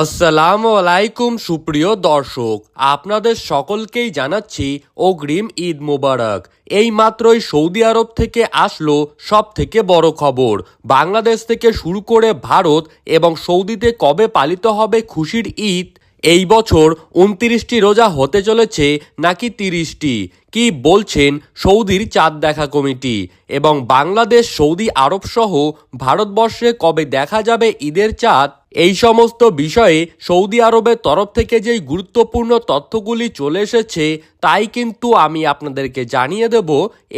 আসসালামু আলাইকুম, সুপ্রিয় দর্শক। আপনাদের সকলকেই জানাচ্ছি অগ্রিম ঈদ মোবারক। এই মাত্রই সৌদি আরব থেকে আসলো সব থেকে বড় খবর। বাংলাদেশ থেকে শুরু করে ভারত এবং সৌদিতে কবে পালিত হবে খুশির ঈদ, এই বছর উনত্রিশটি রোজা হতে চলেছে নাকি তিরিশটি। কি বলছেন সৌদির চাঁদ দেখা কমিটি? এবং বাংলাদেশ, সৌদি আরব সহ ভারতবর্ষে কবে দেখা যাবে ঈদের চাঁদ? এই সমস্ত বিষয়ে সৌদি আরবের তরফ থেকে যেই গুরুত্বপূর্ণ তথ্যগুলি চলে এসেছে, তাই কিন্তু আমি আপনাদেরকে জানিয়ে দেব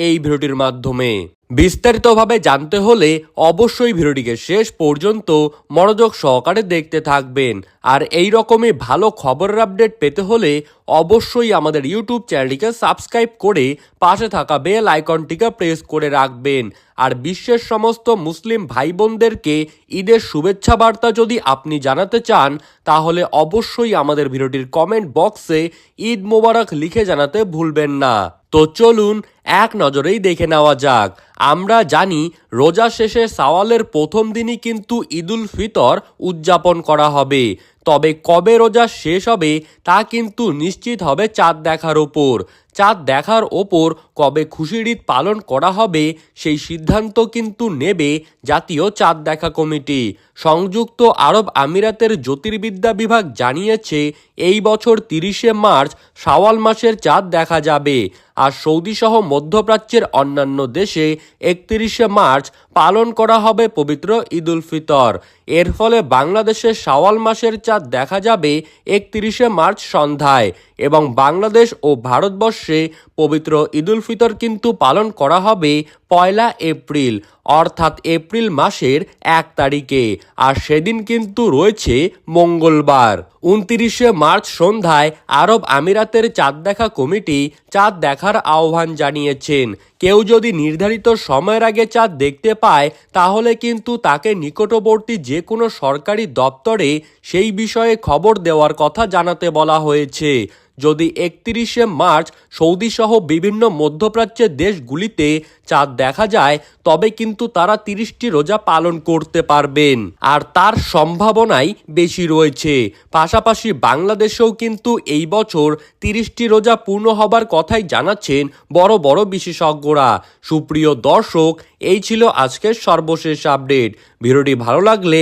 এই ভিডিওটির মাধ্যমে। বিস্তারিতভাবে জানতে হলে অবশ্যই ভিডিওটিকে শেষ পর্যন্ত মনোযোগ সহকারে দেখতে থাকবেন। আর এই রকমই ভালো খবরের আপডেট পেতে হলে অবশ্যই আমাদের ইউটিউব চ্যানেলটিকে সাবস্ক্রাইব করে পাশে থাকা বেল আইকনটিকে প্রেস করে রাখবেন। আর বিশ্বের সমস্ত মুসলিম ভাই বোনদেরকে ঈদের শুভেচ্ছা বার্তা যদি আপনি জানাতে চান, তাহলে অবশ্যই আমাদের ভিডিওটির কমেন্ট বক্সে ঈদ মোবারক লিখে জানাতে ভুলবেন না। তো চলুন এক নজরেই দেখে নেওয়া যাক। আমরা জানি, রোজা শেষে সাওয়ালের প্রথম দিনই কিন্তু ঈদুল ফিতর উদযাপন করা হবে। তবে কবে রোজা শেষ হবে, তা কিন্তু নিশ্চিত হবে চাঁদ দেখার ওপর। চাঁদ দেখার ওপর কবে খুশির ঈদ পালন করা হবে, সেই সিদ্ধান্ত কিন্তু নেবে জাতীয় চাঁদ দেখা কমিটি। সংযুক্ত আরব আমিরাতের জ্যোতির্বিদ্যা বিভাগ জানিয়েছে, এই বছর তিরিশে মার্চ শাওয়াল মাসের চাঁদ দেখা যাবে। আর সৌদি সহ মধ্যপ্রাচ্যের অন্যান্য দেশে একত্রিশে মার্চ পালন করা হবে পবিত্র ঈদুল ফিতর। এর ফলে বাংলাদেশে শাওয়াল মাসের চাঁদ দেখা যাবে একত্রিশে মার্চ সন্ধ্যায় এবং বাংলাদেশ ও ভারতবর্ষে পবিত্র ঈদুল ফিতর কিন্তু পালন করা হবে পয়লা এপ্রিল, অর্থাৎ এপ্রিল মাসের এক তারিখে। আর সেদিন কিন্তু রয়েছে মঙ্গলবার। উনতিরিশে মার্চ সন্ধ্যায় আরব আমিরাতের চাঁদ দেখা কমিটি চাঁদ দেখার আহ্বান জানিয়েছেন। কেউ যদি নির্ধারিত সময়ের আগে চাঁদ দেখতে পায়, তাহলে কিন্তু তাকে নিকটবর্তী যে কোনো সরকারি দপ্তরে সেই বিষয়ে খবর দেওয়ার কথা জানাতে বলা হয়েছে। যদি একত্রিশে মার্চ সৌদিসহ বিভিন্ন মধ্যপ্রাচ্যের দেশগুলিতে চাঁদ দেখা যায়, তবে কিন্তু তারা তিরিশটি রোজা পালন করতে পারবেন। আর তার সম্ভাবনাই বেশি রয়েছে। পাশাপাশি বাংলাদেশেও কিন্তু এই বছর তিরিশটি রোজা পূর্ণ হবার কথাই জানাচ্ছেন বড় বড় বিশেষজ্ঞরা। সুপ্রিয় দর্শক, এই ছিল আজকের সর্বশেষ আপডেট। ভিডিওটি ভালো লাগলে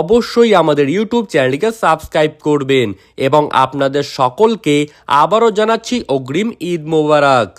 অবশ্যই আমাদের ইউটিউব চ্যানেলটিকে সাবস্ক্রাইব করবেন। এবং আপনাদের সকলকে আবারও জানাচ্ছি অগ্রিম ঈদ মোবারক।